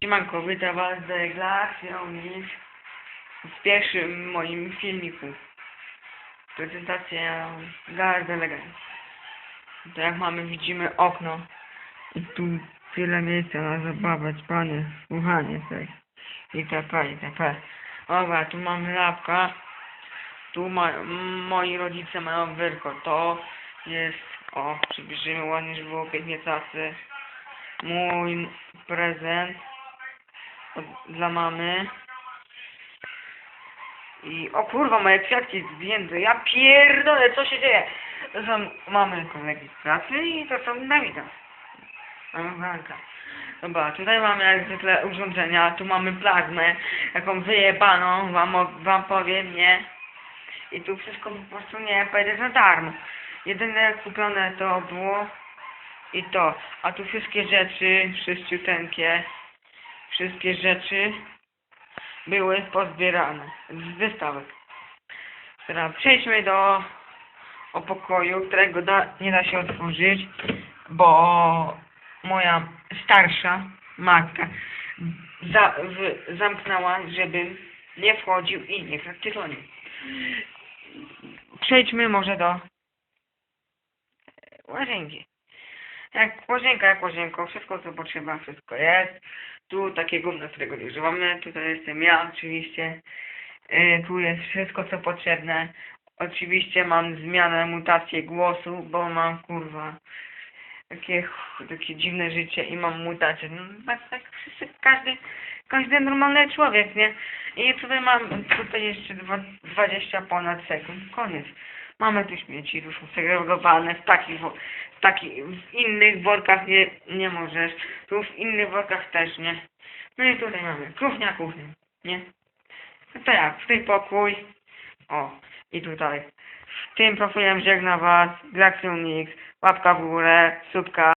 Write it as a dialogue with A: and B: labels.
A: Siemanko, witam was z Glacionic w pierwszym moim filmiku. Prezentacja Guard Elegant. To jak mamy, widzimy okno. I tu tyle miejsca na zabawę, panie, słuchanie coś. itp. itp. Dobra, tu mamy lapka. Tu ma, moi rodzice mają wyrko. To jest, o, przybliżymy ładnie, żeby było pięknie tacy. Mój prezent dla mamy. I o kurwa, moje kwiatki zdjęte. Ja pierdolę, co się dzieje? To są mamy kolegi z pracy i to są Dawida. Blanka. Dobra, tutaj mamy jak zwykle urządzenia. Tu mamy plazmę, jaką wyjebaną, wam, wam powiem, nie? I tu wszystko po prostu nie będzie za darmo. Jedyne kupione to było i to. A tu wszystkie rzeczy, wszyściuteńkie, wszystkie rzeczy były pozbierane z wystawek. Teraz przejdźmy do o pokoju, którego da, nie da się otworzyć, bo moja starsza matka za, w, zamknęła, żebym nie wchodził i nie tytoniu. Przejdźmy może do łazienki. Jak łazienka, jak łazienką, wszystko co potrzeba, wszystko jest. Tu takie gówno, którego nie używamy. Tutaj jestem ja oczywiście. Yy, tu jest wszystko co potrzebne. Oczywiście mam zmianę, mutację głosu, bo mam kurwa takie, takie dziwne życie i mam mutację. No tak, tak wszyscy, każdy, każdy normalny człowiek, nie? I tutaj mam tutaj jeszcze dwa, 20 ponad sekund. Koniec. Mamy tu śmieci, już segregowane w takich, w takich, w innych workach nie, nie możesz. Tu w innych workach też nie. No i tutaj mamy kuchnia, kuchnia, nie? No to jak, w tej pokój. O, i tutaj. W tym profilem żegna was, Glaxion Mix, łapka w górę, subka.